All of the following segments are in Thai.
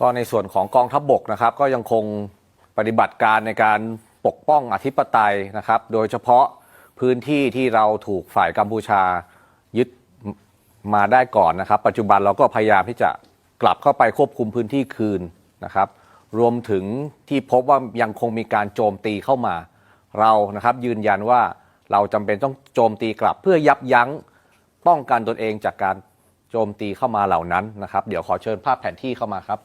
ก็ในส่วนของกองทัพบบกนะครับ ก็ยังคงปฏิบัติการในการปกป้องอธิปไตยนะครับ โดยเฉพาะพื้นที่ที่เราถูกฝ่ายกัมพูชายึดมาได้ก่อนนะครับ ปัจจุบันเราก็พยายามที่จะกลับเข้าไปควบคุมพื้นที่คืนนะครับ รวมถึงที่พบว่ายังคงมีการโจมตีเข้ามาเรานะครับยืนยันว่าเราจำเป็นต้องโจมตีกลับเพื่อยับยั้งป้องกันตนเองจากการโจมตีเข้ามาเหล่านั้นนะครับ เดี๋ยวขอเชิญภาพแผนที่เข้ามาครับ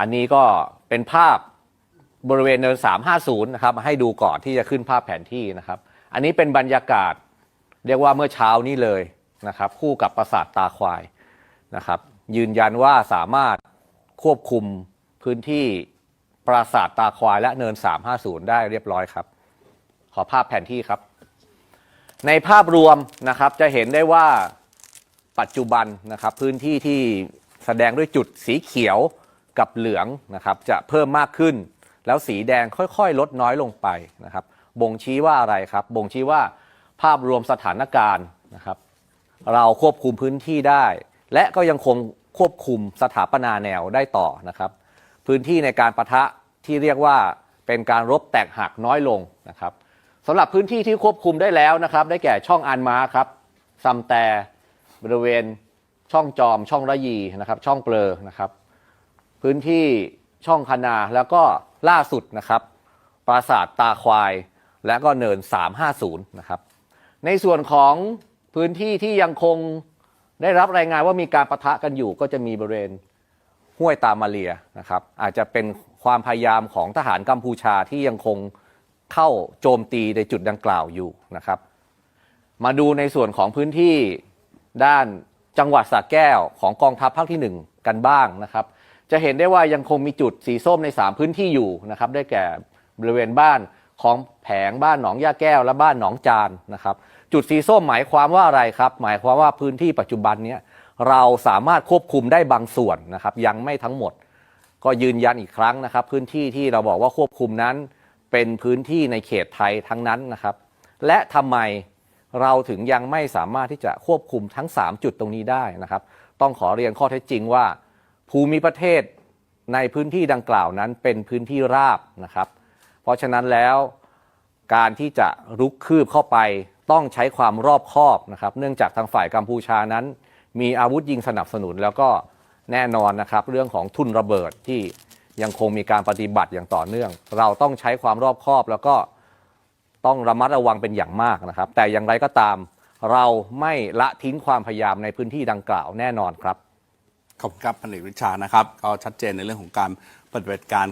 อันนี้ก็เป็นภาพบริเวณเนิน 350 นะครับมาให้ดูก่อนที่จะขึ้นภาพแผนที่นะครับ อันนี้เป็นบรรยากาศเรียกว่าเมื่อเช้านี้เลยนะครับ คู่กับปราสาทตาควายนะครับ ยืนยันว่าสามารถควบคุมพื้นที่ปราสาทตาควายและเนิน 350 ได้เรียบร้อยครับ ขอภาพแผนที่ครับ ในภาพรวมนะครับจะเห็นได้ว่าปัจจุบันนะครับ พื้นที่ที่แสดงด้วยจุดสีเขียว กับเหลืองนะครับจะเพิ่มมากขึ้น แล้วสีแดงค่อยๆ ลดน้อยลงไปนะครับ บ่งชี้ว่าอะไรครับ บ่งชี้ว่าภาพรวมสถานการณ์นะครับ เราควบคุมพื้นที่ได้ และก็ยังคงควบคุมสถาปนาแนวได้ต่อนะครับ พื้นที่ในการประทะที่เรียกว่าเป็นการรบแตกหักน้อยลงนะครับสำหรับพื้นที่ที่ควบคุมได้แล้วนะครับ ได้แก่ช่องอันมาครับซัมแต่บริเวณช่องจอมช่องระยีนะครับ ช่องเปลอนะครับ พื้นที่ช่องคนา แล้วก็ล่าสุดนะครับ ปราสาทตาควาย และก็เนิน 350 นะครับ ในส่วนของพื้นที่ที่ยังคงได้รับรายงานว่ามีการประทะกันอยู่ ก็จะมีบริเวณห้วยตามาเลียนะครับ อาจจะเป็นความพยายามของทหารกัมพูชาที่ยังคงเข้าโจมตีในจุดดังกล่าวอยู่นะครับ มาดูในส่วนของพื้นที่ด้านจังหวัดสระแก้วของกองทัพภาคที่ 1 กันบ้างนะครับ จะเห็นได้ว่ายังคงมีจุดสีส้มใน 3 พื้นที่อยู่นะครับ ได้แก่บริเวณบ้านของแผงบ้านหนองย่าแก้วและบ้านหนองจานนะครับ จุดสีส้มหมายความว่าอะไรครับ หมายความว่าพื้นที่ปัจจุบันนี้เราสามารถควบคุมได้บางส่วนนะครับ ยังไม่ทั้งหมด ก็ยืนยันอีกครั้งนะครับ พื้นที่ที่เราบอกว่าควบคุมนั้นเป็นพื้นที่ในเขตไทยทั้งนั้นนะครับ และทำไมเราถึงยังไม่สามารถที่จะควบคุมทั้ง 3 จุดตรงนี้ได้นะครับ ต้องขอเรียนข้อเท็จจริงว่า ภูมิประเทศในพื้นที่ดังกล่าวนั้นเป็นพื้นที่ราบนะครับ เพราะฉะนั้นแล้วการที่จะรุกคืบเข้าไปต้องใช้ความรอบคอบนะครับ เนื่องจากทางฝ่ายกัมพูชานั้น มีอาวุธยิงสนับสนุนแล้วก็แน่นอนนะครับ เรื่องของทุนระเบิดที่ยังคงมีการปฏิบัติอย่างต่อเนื่อง เราต้องใช้ความรอบคอบแล้วก็ต้องระมัดระวังเป็นอย่างมากนะครับ แต่อย่างไรก็ตาม เราไม่ละทิ้งความพยายามในพื้นที่ดังกล่าวแน่นอนครับ ขอบคุณครับพันเอกวิชานะครับ ก็ชัดเจนในเรื่องของการปฏิบัติการ